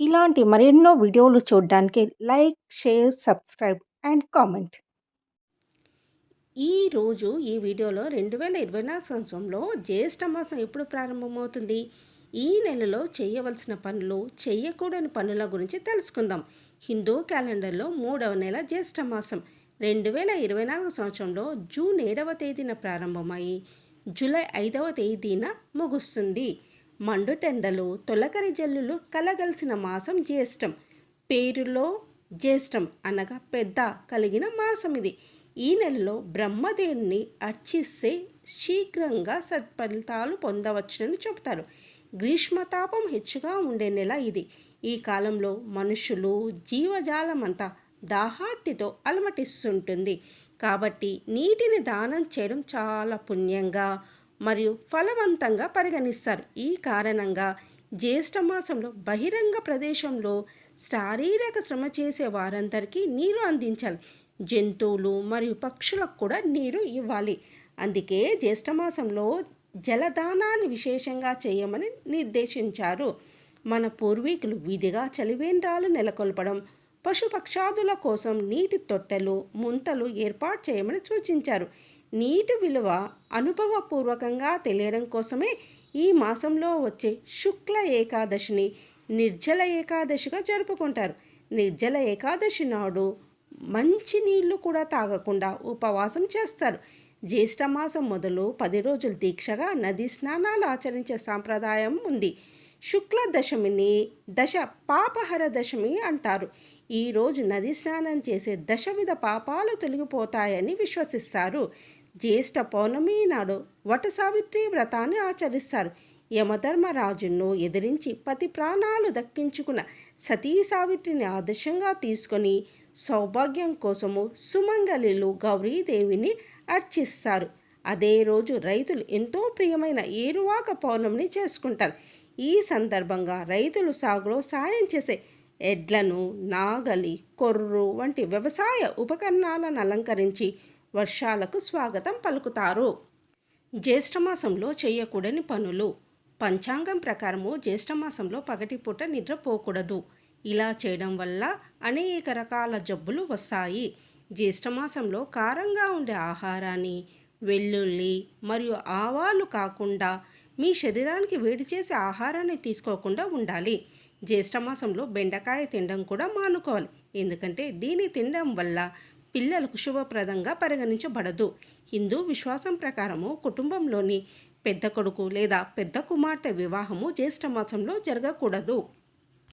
ఇలాంటి మరెన్నో వీడియోలు చూడడానికి like, share, subscribe and comment. ఈరోజు ఈ వీడియోలో రెండు వేల ఇరవై నాలుగు సంవత్సరంలో జ్యేష్ఠ మాసం ఎప్పుడు ప్రారంభమవుతుంది? ఈ నెలలో చేయవలసిన పనులు చేయకూడని పనుల గురించి తెలుసుకుందాం. హిందూ క్యాలెండర్లో మూడవ నెల జ్యేష్ఠ మాసం. రెండు వేల ఇరవై నాలుగు సంవత్సరంలో జూన్ ఏడవ తేదీన ప్రారంభమై జూలై ఐదవ తేదీన ముగుస్తుంది. మండుటెండలు తొలకరి జల్లులు కలగలిసిన మాసం జ్యేష్టం పేరులో జ్యేష్టం అనగా పెద్ద కలిగిన మాసం ఇది. ఈ నెలలో బ్రహ్మదేవుని అర్చిస్తే శీఘ్రంగా సత్ఫలితాలు పొందవచ్చునని చెబుతారు. గ్రీష్మతాపం హెచ్చుగా ఉండే నెల ఇది. ఈ కాలంలో మనుషులు జీవజాలమంతా దాహార్తితో అలమటిస్తుంటుంది. కాబట్టి నీటిని దానం చేయడం చాలా పుణ్యంగా మరియు ఫలవంతంగా పరిగణిస్తారు. ఈ కారణంగా జ్యేష్ఠమాసంలో బహిరంగ ప్రదేశంలో శారీరక శ్రమ చేసే వారందరికీ నీరు అందించాలి. జంతువులు మరియు పక్షులకు కూడా నీరు ఇవ్వాలి. అందుకే జ్యేష్ఠమాసంలో జలదానాన్ని విశేషంగా చేయమని నిర్దేశించారు. మన పూర్వీకులు విధిగా చలివేంద్రాలు నెలకొల్పడం పశుపక్షాదుల కోసం నీటి తొట్టెలు ముంతలు ఏర్పాటు చేయమని సూచించారు. నీటి విలువ అనుభవపూర్వకంగా తెలియడం కోసమే ఈ మాసంలో వచ్చే శుక్ల ఏకాదశిని నిర్జల ఏకాదశిగా జరుపుకుంటారు. నిర్జల ఏకాదశి నాడు మంచి నీళ్ళు కూడా తాగకుండా ఉపవాసం చేస్తారు. జ్యేష్ఠమాసం మొదలు పది రోజులు దీక్షగా నది స్నానాలు ఆచరించే సాంప్రదాయం ఉంది. శుక్ల దశమిని దశ పాపహర దశమి అంటారు. ఈరోజు నది స్నానం చేసే దశవిధ పాపాలు తొలగిపోతాయని విశ్వసిస్తారు. జ్యేష్ఠ పౌర్ణమి నాడు వట సావిత్రి వ్రతాన్ని ఆచరిస్తారు. యమధర్మరాజును ఎదిరించి పతి ప్రాణాలు దక్కించుకున్న సతీ సావిత్రిని ఆదర్శంగా తీసుకొని సౌభాగ్యం కోసము సుమంగళిలు గౌరీదేవిని అర్చిస్తారు. అదే రోజు రైతులు ఎంతో ప్రియమైన ఏరువాక పౌర్ణమిని చేసుకుంటారు. ఈ సందర్భంగా రైతులు సాగులో సాయం చేసే ఎడ్లను నాగలి కొర్రు వంటి వ్యవసాయ ఉపకరణాలను అలంకరించి వర్షాలకు స్వాగతం పలుకుతారు. జ్యేష్ఠమాసంలో చేయకూడని పనులు. పంచాంగం ప్రకారము జ్యేష్ఠమాసంలో పగటిపూట నిద్రపోకూడదు. ఇలా చేయడం వల్ల అనేక రకాల జబ్బులు వస్తాయి. జ్యేష్ఠమాసంలో కారంగా ఉండే ఆహారాన్ని వెల్లుల్లి మరియు ఆవాలు కాకుండా మీ శరీరానికి వేడి చేసే ఆహారాన్ని తీసుకోకుండా ఉండాలి. జ్యేష్ఠమాసంలో బెండకాయ తినడం కూడా మానుకోవాలి. ఎందుకంటే దీన్ని తినడం వల్ల పిల్లలకు శుభప్రదంగా పరిగణించబడదు. హిందూ విశ్వాసం ప్రకారము కుటుంబంలోని పెద్ద కొడుకు లేదా పెద్ద కుమార్తె వివాహము జ్యేష్ఠమాసంలో జరగకూడదు.